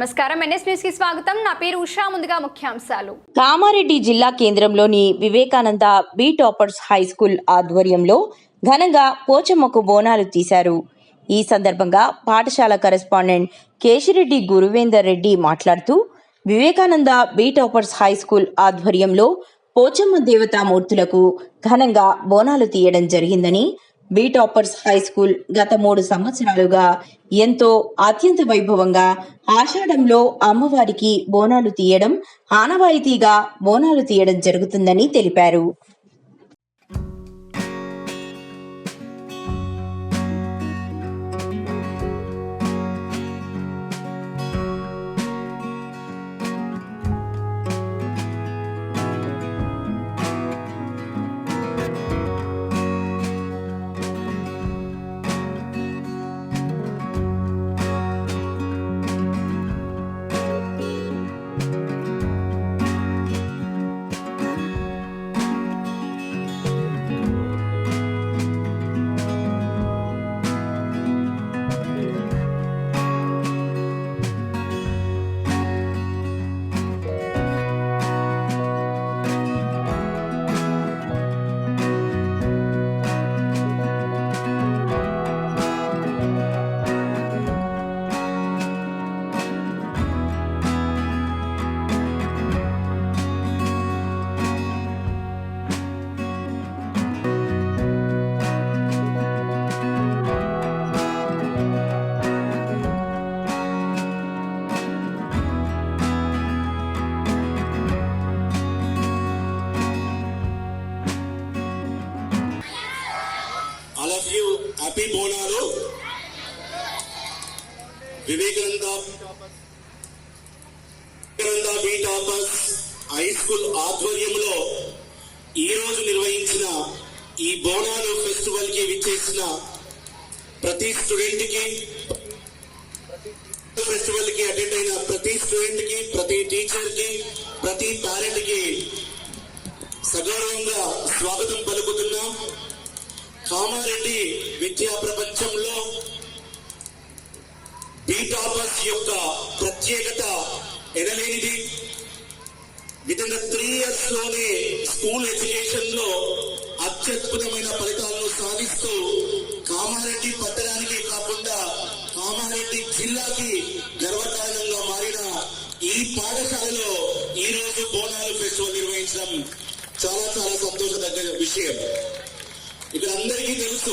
నమస్కారం. ఎన్ఎస్ న్యూస్కి స్వాగతం. నా పేరు ఉషా. ముందుగా ముఖ్యాంశాలు. కామారెడ్డి జిల్లా కేంద్రంలోని Vivekananda B toppers high school ఆధ్వర్యంలో ఘనంగా పోచమ్మకు బోనాలు తీశారు. ఈ సందర్భంగా పాఠశాల కరెస్పాండెంట్ కేశిరెడ్డి గురువేందర్ రెడ్డి మాట్లాడుతూ Vivekananda B toppers high school ఆధ్వర్యంలో పోచమ్మ దేవతామూర్తులకు ఘనంగా బోనాలు తీయడం జరిగిందని బీ టాపర్స్ హై స్కూల్ గత మూడు సంవత్సరాలుగా ఎంతో అత్యంత వైభవంగా ఆషాఢంలో అమ్మవారికి బోనాలు తీయడం ఆనవాయితీగా బోనాలు తీయడం జరుగుతుందని తెలిపారు. You Bonalu Vivekananda Vivekananda high school ఆధ్వర్యంలో ఈ రోజు నిర్వహించిన ఈ బోనాలు ఫెస్టివల్కి విచ్చేసిన ప్రతి స్టూడెంట్కి ఫెస్టివల్కి అటెండ్ అయిన ప్రతి స్టూడెంట్కి ప్రతి టీచర్కి ప్రతి పేరెంట్కి సగౌరవంగా స్వాగతం పలుకుతున్నాం. కామారెడ్డి విద్యా ప్రపంచంలో బీటాపర్స్ యొక్క ప్రత్యేకత ఎనలేనిది. విత్ త్రీ ఇయర్స్లోనే స్కూల్ ఎడ్యుకేషన్లో అత్యద్భుతమైన ఫలితాలను సాధిస్తూ కామారెడ్డి పట్టణానికి కాకుండా కామారెడ్డి జిల్లాకి గర్వకారణంగా మారిన ఈ పాఠశాలలో ఈ రోజు బోనాలు ఫెస్టివల్ నిర్వహించడం చాలా చాలా సంతోషదగ్గ విషయం. ఇక్కడ అందరికీ తెలుసు.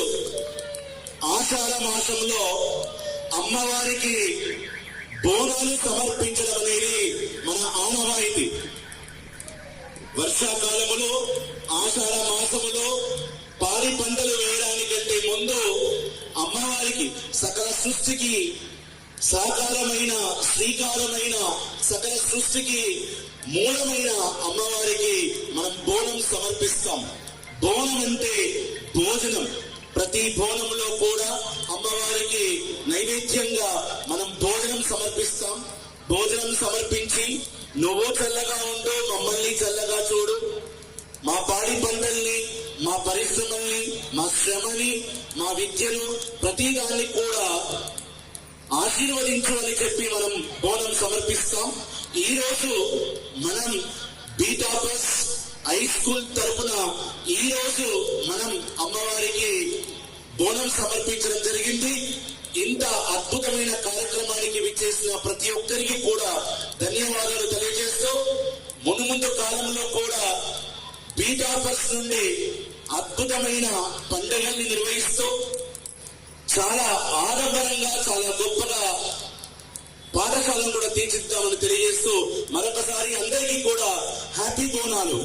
ఆషాఢ మాసంలో అమ్మవారికి బోనాలు సమర్పించడం అనేది మన ఆనవాయితీ. వర్షాకాలములో ఆషాఢ మాసములో పాడి పంటలు వేయడానికంటే ముందు అమ్మవారికి సకల సృష్టికి సాకారమైన శ్రీకారమైన సకల సృష్టికి మూలమైన అమ్మవారికి మనం బోనం సమర్పిస్తాం. బోనం అంటే భోజనం. ప్రతి బోనంలో కూడా అమ్మవారికి నైవేద్యంగా మనం భోజనం సమర్పిస్తాం. భోజనం సమర్పించి నువ్వు చల్లగా ఉండు మమ్మల్ని చల్లగా చూడు. మా పాడి పంటల్ని మా పరిశ్రమల్ని మా శ్రమని మా విద్యను ప్రతి దాన్ని కూడా ఆశీర్వదించు అని చెప్పి మనం బోనం సమర్పిస్తాం. ఈ రోజు మనం బీటాపస్ హై స్కూల్ తరపున ఈ రోజు మనం అమ్మవారికి బోనం సమర్పించడం జరిగింది. ఇంత అద్భుతమైన కార్యక్రమానికి విచ్చేసిన ప్రతి ఒక్కరికి కూడా ధన్యవాదాలు తెలియజేస్తూ మును ముందు కాలంలో కూడా బీటాఫర్స్ నుండి అద్భుతమైన పండుగల్ని నిర్వహిస్తూ చాలా ఆడంబరంగా చాలా గొప్పగా పాఠశాలను కూడా తీర్చిద్దామని తెలియజేస్తూ మరొకసారి అందరికీ కూడా హ్యాపీ బోనాలు.